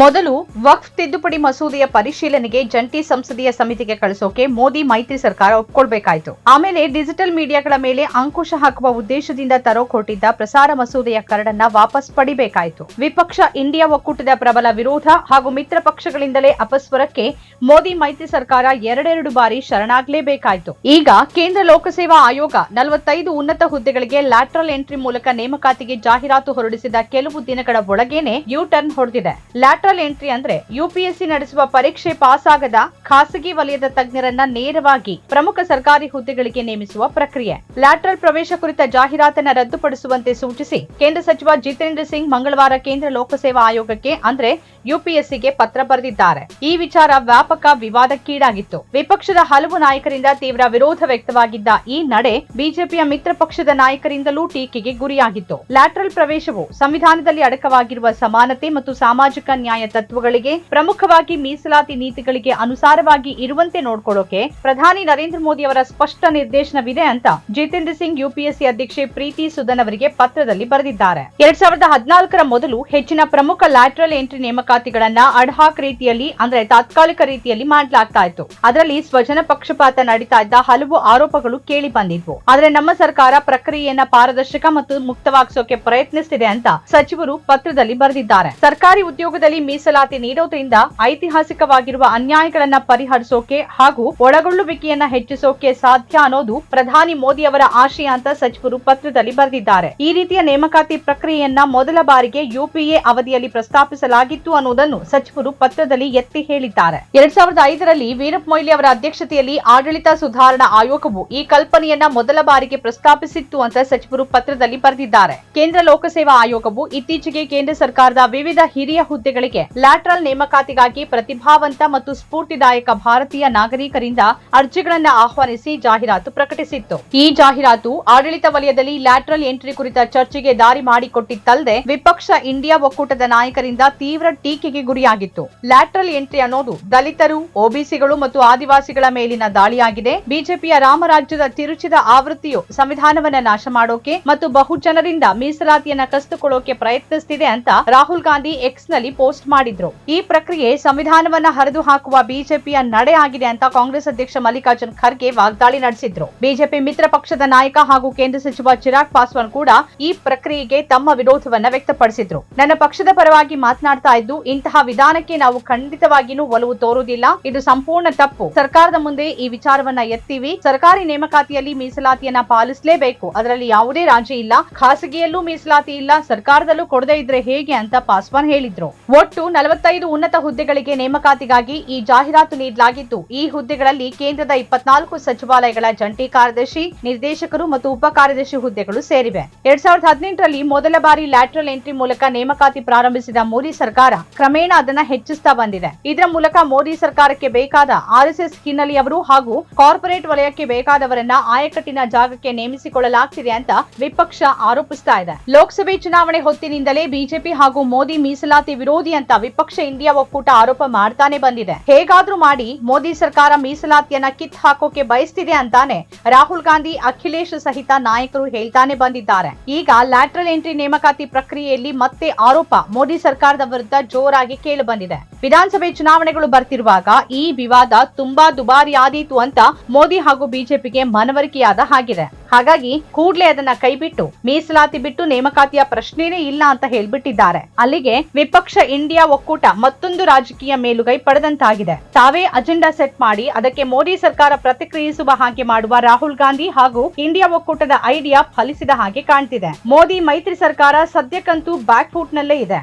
ಮೊದಲು ವಕ್ಫ್ ತಿದ್ದುಪಡಿ ಮಸೂದೆಯ ಪರಿಶೀಲನೆಗೆ ಜಂಟಿ ಸಂಸದೀಯ ಸಮಿತಿಗೆ ಕಳಿಸೋಕೆ ಮೋದಿ ಮೈತ್ರಿ ಸರ್ಕಾರ ಒಪ್ಕೊಳ್ಬೇಕಾಯ್ತು. ಆಮೇಲೆ ಡಿಜಿಟಲ್ ಮೀಡಿಯಾಗಳ ಮೇಲೆ ಅಂಕುಶ ಹಾಕುವ ಉದ್ದೇಶದಿಂದ ತರೋ ಕೊಟ್ಟಿದ್ದ ಪ್ರಸಾರ ಮಸೂದೆಯ ಕರಡನ್ನ ವಾಪಸ್ ಪಡಿಬೇಕಾಯಿತು. ವಿಪಕ್ಷ ಇಂಡಿಯಾ ಒಕ್ಕೂಟದ ಪ್ರಬಲ ವಿರೋಧ ಹಾಗೂ ಮಿತ್ರ ಪಕ್ಷಗಳಿಂದಲೇ ಅಪಸ್ವರಕ್ಕೆ ಮೋದಿ ಮೈತ್ರಿ ಸರ್ಕಾರ ಎರಡೆರಡು ಬಾರಿ ಶರಣಾಗಲೇಬೇಕಾಯಿತು. ಈಗ ಕೇಂದ್ರ ಲೋಕಸೇವಾ ಆಯೋಗ ನಲವತ್ತೈದು ಉನ್ನತ ಹುದ್ದೆಗಳಿಗೆ ಲ್ಯಾಟ್ರಲ್ ಎಂಟ್ರಿ ಮೂಲಕ ನೇಮಕಾತಿಗೆ ಜಾಹೀರಾತು ಹೊರಡಿಸಿದ ಕೆಲವು ದಿನಗಳ ಒಳಗೇನೆ ಯು ಟರ್ನ್ ಹೊಡೆದಿದೆ. ಲ್ಯಾಟ್ರಲ್ ಎಂಟ್ರಿ ಅಂದ್ರೆ ಯುಪಿಎಸ್ಸಿ ನಡೆಸುವ ಪರೀಕ್ಷೆ ಪಾಸ್ ಆಗದ ಖಾಸಗಿ ವಲಯದ ತಜ್ಞರನ್ನ ನೇರವಾಗಿ ಪ್ರಮುಖ ಸರ್ಕಾರಿ ಹುದ್ದೆಗಳಿಗೆ ನೇಮಿಸುವ ಪ್ರಕ್ರಿಯೆ. ಲ್ಯಾಟ್ರಲ್ ಪ್ರವೇಶ ಕುರಿತ ಜಾಹೀರಾತನ್ನ ರದ್ದುಪಡಿಸುವಂತೆ ಸೂಚಿಸಿ ಕೇಂದ್ರ ಸಚಿವ ಜಿತೇಂದ್ರ ಸಿಂಗ್ ಮಂಗಳವಾರ ಕೇಂದ್ರ ಲೋಕಸೇವಾ ಆಯೋಗಕ್ಕೆ ಅಂದ್ರೆ ಯುಪಿಎಸ್ಸಿಗೆ ಪತ್ರ ಬರೆದಿದ್ದಾರೆ. ಈ ವಿಚಾರ ವ್ಯಾಪಕ ವಿವಾದಕ್ಕೀಡಾಗಿತ್ತು. ವಿಪಕ್ಷದ ಹಲವು ನಾಯಕರಿಂದ ತೀವ್ರ ವಿರೋಧ ವ್ಯಕ್ತವಾಗಿದ್ದ ಈ ನಡೆ ಬಿಜೆಪಿಯ ಮಿತ್ರ ಪಕ್ಷದ ನಾಯಕರಿಂದಲೂ ಟೀಕೆಗೆ ಗುರಿಯಾಗಿತ್ತು. ಲ್ಯಾಟ್ರಲ್ ಪ್ರವೇಶವು ಸಂವಿಧಾನದಲ್ಲಿ ಅಡಕವಾಗಿರುವ ಸಮಾನತೆ ಮತ್ತು ಸಾಮಾಜಿಕ ನ್ಯಾಯ ತತ್ವಗಳಿಗೆ, ಪ್ರಮುಖವಾಗಿ ಮೀಸಲಾತಿ ನೀತಿಗಳಿಗೆ ಅನುಸಾರವಾಗಿ ಇರುವಂತೆ ನೋಡ್ಕೊಳ್ಳೋಕೆ ಪ್ರಧಾನಿ ನರೇಂದ್ರ ಮೋದಿ ಅವರ ಸ್ಪಷ್ಟ ನಿರ್ದೇಶನವಿದೆ ಅಂತ ಜಿತೇಂದ್ರ ಸಿಂಗ್ ಯುಪಿಎಸ್ಸಿ ಅಧ್ಯಕ್ಷೆ ಪ್ರೀತಿ ಸುದನ್ ಅವರಿಗೆ ಪತ್ರದಲ್ಲಿ ಬರೆದಿದ್ದಾರೆ. ಎರಡ್ ಸಾವಿರದ ಹದಿನಾಲ್ಕರ ಮೊದಲು ಹೆಚ್ಚಿನ ಪ್ರಮುಖ ಲ್ಯಾಟ್ರಲ್ ಎಂಟ್ರಿ ನೇಮಕಾತಿಗಳನ್ನ ಅಡ್ಹಾಕ್ ರೀತಿಯಲ್ಲಿ, ಅಂದ್ರೆ ತಾತ್ಕಾಲಿಕ ರೀತಿಯಲ್ಲಿ ಮಾಡಲಾಗ್ತಾ ಇತ್ತು. ಅದರಲ್ಲಿ ಸ್ವಜನ ಪಕ್ಷಪಾತ ನಡೀತಾ ಇದ್ದ ಹಲವು ಆರೋಪಗಳು ಕೇಳಿ ಬಂದಿದ್ವು. ಆದ್ರೆ ನಮ್ಮ ಸರ್ಕಾರ ಪ್ರಕ್ರಿಯೆಯನ್ನ ಪಾರದರ್ಶಕ ಮತ್ತು ಮುಕ್ತವಾಗಿಸೋಕೆ ಪ್ರಯತ್ನಿಸ್ತಿದೆ ಅಂತ ಸಚಿವರು ಪತ್ರದಲ್ಲಿ ಬರೆದಿದ್ದಾರೆ. ಸರ್ಕಾರಿ ಉದ್ಯೋಗದಲ್ಲಿ ಮೀಸಲಾತಿ ನೀಡೋದ್ರಿಂದ ಐತಿಹಾಸಿಕವಾಗಿರುವ ಅನ್ಯಾಯಗಳನ್ನ ಪರಿಹರಿಸೋಕೆ ಹಾಗೂ ಒಳಗೊಳ್ಳುವಿಕೆಯನ್ನ ಹೆಚ್ಚಿಸೋಕೆ ಸಾಧ್ಯ ಅನ್ನೋದು ಪ್ರಧಾನಿ ಮೋದಿ ಅವರ ಆಶಯ ಅಂತ ಸಚಿವರು ಪತ್ರದಲ್ಲಿ ಬರೆದಿದ್ದಾರೆ. ಈ ರೀತಿಯ ನೇಮಕಾತಿ ಪ್ರಕ್ರಿಯೆಯನ್ನ ಮೊದಲ ಬಾರಿಗೆ ಯುಪಿಎ ಅವಧಿಯಲ್ಲಿ ಪ್ರಸ್ತಾಪಿಸಲಾಗಿತ್ತು ಅನ್ನೋದನ್ನು ಸಚಿವರು ಪತ್ರದಲ್ಲಿ ಎತ್ತಿ ಹೇಳಿದ್ದಾರೆ. ಎರಡ್ ಸಾವಿರದ ಐದರಲ್ಲಿ ವೀರಪ್ಪ ಮೊಯ್ಲಿ ಅವರ ಅಧ್ಯಕ್ಷತೆಯಲ್ಲಿ ಆಡಳಿತ ಸುಧಾರಣಾ ಆಯೋಗವು ಈ ಕಲ್ಪನೆಯನ್ನ ಮೊದಲ ಬಾರಿಗೆ ಪ್ರಸ್ತಾಪಿಸಿತ್ತು ಅಂತ ಸಚಿವರು ಪತ್ರದಲ್ಲಿ ಬರೆದಿದ್ದಾರೆ. ಕೇಂದ್ರ ಲೋಕಸೇವಾ ಆಯೋಗವು ಇತ್ತೀಚೆಗೆ ಕೇಂದ್ರ ಸರ್ಕಾರದ ವಿವಿಧ ಹಿರಿಯ ಹುದ್ದೆಗಳಿಗೆ ಲ್ಯಾಟ್ರಲ್ ನೇಮಕಾತಿಗಾಗಿ ಪ್ರತಿಭಾವಂತ ಮತ್ತು ಸ್ಫೂರ್ತಿದಾಯಕ ಭಾರತೀಯ ನಾಗರಿಕರಿಂದ ಅರ್ಜಿಗಳನ್ನು ಆಹ್ವಾನಿಸಿ ಜಾಹೀರಾತು ಪ್ರಕಟಿಸಿತ್ತು. ಈ ಜಾಹೀರಾತು ಆಡಳಿತ ವಲಯದಲ್ಲಿ ಲ್ಯಾಟ್ರಲ್ ಎಂಟ್ರಿ ಕುರಿತ ಚರ್ಚೆಗೆ ದಾರಿ ಮಾಡಿಕೊಟ್ಟಿತ್ತಲ್ಲದೆ ವಿಪಕ್ಷ ಇಂಡಿಯಾ ಒಕ್ಕೂಟದ ನಾಯಕರಿಂದ ತೀವ್ರ ಟೀಕೆಗೆ ಗುರಿಯಾಗಿತ್ತು. ಲ್ಯಾಟ್ರಲ್ ಎಂಟ್ರಿ ಅನ್ನೋದು ದಲಿತರು, ಒಬಿಸಿಗಳು ಮತ್ತು ಆದಿವಾಸಿಗಳ ಮೇಲಿನ ದಾಳಿಯಾಗಿದೆ. ಬಿಜೆಪಿಯ ರಾಮರಾಜ್ಯದ ತಿರುಚಿದ ಆವೃತ್ತಿಯು ಸಂವಿಧಾನವನ್ನ ನಾಶ ಮಾಡೋಕೆ ಮತ್ತು ಬಹುಜನರಿಂದ ಮೀಸಲಾತಿಯನ್ನ ಕಸಿದುಕೊಳ್ಳೋಕೆ ಪ್ರಯತ್ನಿಸುತ್ತಿದೆ ಅಂತ ರಾಹುಲ್ ಗಾಂಧಿ ಎಕ್ಸ್ನಲ್ಲಿ ಪೋಸ್ಟ್ ಮಾಡಿದ್ರು. ಈ ಪ್ರಕ್ರಿಯೆ ಸಂವಿಧಾನವನ್ನ ಹರಿದು ಹಾಕುವ ಬಿಜೆಪಿಯ ನಡೆ ಆಗಿದೆ ಅಂತ ಕಾಂಗ್ರೆಸ್ ಅಧ್ಯಕ್ಷ ಮಲ್ಲಿಕಾರ್ಜುನ್ ಖರ್ಗೆ ವಾಗ್ದಾಳಿ ನಡೆಸಿದ್ರು. ಬಿಜೆಪಿ ಮಿತ್ರ ಪಕ್ಷದ ನಾಯಕ ಹಾಗೂ ಕೇಂದ್ರ ಸಚಿವ ಚಿರಾಗ್ ಪಾಸ್ವಾನ್ ಕೂಡ ಈ ಪ್ರಕ್ರಿಯೆಗೆ ತಮ್ಮ ವಿರೋಧವನ್ನ ವ್ಯಕ್ತಪಡಿಸಿದ್ರು. ನನ್ನ ಪಕ್ಷದ ಪರವಾಗಿ ಮಾತನಾಡ್ತಾ ಇದ್ದು, ಇಂತಹ ವಿಧಾನಕ್ಕೆ ನಾವು ಖಂಡಿತವಾಗಿಯೂ ಒಲವು ತೋರುವುದಿಲ್ಲ. ಇದು ಸಂಪೂರ್ಣ ತಪ್ಪು. ಸರ್ಕಾರದ ಮುಂದೆ ಈ ವಿಚಾರವನ್ನ ಎತ್ತೀವಿ. ಸರ್ಕಾರಿ ನೇಮಕಾತಿಯಲ್ಲಿ ಮೀಸಲಾತಿಯನ್ನ ಪಾಲಿಸಲೇಬೇಕು. ಅದರಲ್ಲಿ ಯಾವುದೇ ರಾಜಿ ಇಲ್ಲ. ಖಾಸಗಿಯಲ್ಲೂ ಮೀಸಲಾತಿ ಇಲ್ಲ. ಸರ್ಕಾರದಲ್ಲೂ ಕೊಡದೇ ಇದ್ರೆ ಹೇಗೆ ಅಂತ ಪಾಸ್ವಾನ್ ಹೇಳಿದ್ರು. ಒಟ್ಟು ನಲವತ್ತೈದು ಉನ್ನತ ಹುದ್ದೆಗಳಿಗೆ ನೇಮಕಾತಿಗಾಗಿ ಈ ಜಾಹೀರಾತು ನೀಡಲಾಗಿದ್ದು ಈ ಹುದ್ದೆಗಳಲ್ಲಿ ಕೇಂದ್ರದ ಇಪ್ಪತ್ನಾಲ್ಕು ಸಚಿವಾಲಯಗಳ ಜಂಟಿ ಕಾರ್ಯದರ್ಶಿ, ನಿರ್ದೇಶಕರು ಮತ್ತು ಉಪ ಕಾರ್ಯದರ್ಶಿ ಹುದ್ದೆಗಳು ಸೇರಿವೆ. ಎರಡ್ ಸಾವಿರದ ಹದಿನೆಂಟರಲ್ಲಿ ಮೊದಲ ಬಾರಿ ಲ್ಯಾಟ್ರಲ್ ಎಂಟ್ರಿ ಮೂಲಕ ನೇಮಕಾತಿ ಪ್ರಾರಂಭಿಸಿದ ಮೋದಿ ಸರ್ಕಾರ ಕ್ರಮೇಣ ಅದನ್ನ ಹೆಚ್ಚಿಸ್ತಾ ಬಂದಿದೆ. ಇದರ ಮೂಲಕ ಮೋದಿ ಸರ್ಕಾರಕ್ಕೆ ಬೇಕಾದ ಆರ್ಎಸ್ಎಸ್ ಹಿನ್ನೆಲೆಯವರು ಹಾಗೂ ಕಾರ್ಪೊರೇಟ್ ವಲಯಕ್ಕೆ ಬೇಕಾದವರನ್ನ ಆಯಕಟ್ಟಿನ ಜಾಗಕ್ಕೆ ನೇಮಿಸಿಕೊಳ್ಳಲಾಗ್ತಿದೆ ಅಂತ ವಿಪಕ್ಷ ಆರೋಪಿಸ್ತಾ ಇದೆ. ಲೋಕಸಭೆ ಚುನಾವಣೆ ಹೊತ್ತಿನಿಂದಲೇ ಬಿಜೆಪಿ ಹಾಗೂ ಮೋದಿ ಮೀಸಲಾತಿ ವಿರೋಧಿ ಅಂತ ವಿಪಕ್ಷ ಇಂಡಿಯಾ ಒಕ್ಕೂಟ ಆರೋಪ ಮಾಡ್ತಾನೆ ಬಂದಿದೆ. ಹೇಗಾದ್ರೂ ಮಾಡಿ ಮೋದಿ ಸರ್ಕಾರ ಮೀಸಲಾತಿಯನ್ನ ಕಿತ್ ಹಾಕೋಕೆ ಬಯಸ್ತಿದೆ ಅಂತಾನೆ ರಾಹುಲ್ ಗಾಂಧಿ, ಅಖಿಲೇಶ್ ಸಹಿತ ನಾಯಕರು ಹೇಳ್ತಾನೆ ಬಂದಿದ್ದಾರೆ. ಈಗ ಲ್ಯಾಟ್ರಲ್ ಎಂಟ್ರಿ ನೇಮಕಾತಿ ಪ್ರಕ್ರಿಯೆಯಲ್ಲಿ ಮತ್ತೆ ಆರೋಪ ಮೋದಿ ಸರ್ಕಾರದ ವಿರುದ್ಧ ಜೋರಾಗಿ ಕೇಳಿ ಬಂದಿದೆ. ವಿಧಾನಸಭೆ ಚುನಾವಣೆಗಳು ಬರ್ತಿರುವಾಗ ಈ ವಿವಾದ ತುಂಬಾ ದುಬಾರಿ ಆದೀತು ಅಂತ ಮೋದಿ ಹಾಗೂ ಬಿಜೆಪಿಗೆ ಮನವರಿಕೆಯಾದ ಹಾಗಿದೆ. ಹಾಗಾಗಿ ಕೂಡ್ಲೆ ಅದನ್ನ ಕೈಬಿಟ್ಟು, ಮೀಸಲಾತಿ ಬಿಟ್ಟು ನೇಮಕಾತಿಯ ಪ್ರಶ್ನೆನೇ ಇಲ್ಲ ಅಂತ ಹೇಳ್ಬಿಟ್ಟಿದ್ದಾರೆ. ಅಲ್ಲಿಗೆ ವಿಪಕ್ಷ ಇಂಡಿಯಾ ಒಕ್ಕೂಟ ಮತ್ತೊಂದು ರಾಜಕೀಯ ಮೇಲುಗೈ ಪಡೆದಂತಾಗಿದೆ. ತಾವೇ ಅಜೆಂಡಾ ಸೆಟ್ ಮಾಡಿ ಅದಕ್ಕೆ ಮೋದಿ ಸರ್ಕಾರ ಪ್ರತಿಕ್ರಿಯಿಸುವ ಹಾಗೆ ಮಾಡುವ ರಾಹುಲ್ ಗಾಂಧಿ ಹಾಗೂ ಇಂಡಿಯಾ ಒಕ್ಕೂಟದ ಐಡಿಯಾ ಫಲಿಸಿದ ಹಾಗೆ ಕಾಣ್ತಿದೆ. ಮೋದಿ ಮೈತ್ರಿ ಸರ್ಕಾರ ಸದ್ಯಕ್ಕಂತೂ ಬ್ಯಾಕ್ ಫುಟ್ ನಲ್ಲೇ ಇದೆ.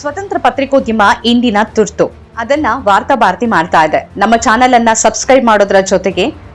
ಸ್ವತಂತ್ರ ಪತ್ರಿಕೋದ್ಯಮ ಇಂದಿನ ತುರ್ತು. ಅದನ್ನ ವಾರ್ತಾ ಭಾರತಿ ಮಾಡ್ತಾ ಇದೆ. ನಮ್ಮ ಚಾನೆಲ್ ಅನ್ನ ಸಬ್ಸ್ಕ್ರೈಬ್ ಮಾಡೋದ್ರ ಜೊತೆಗೆ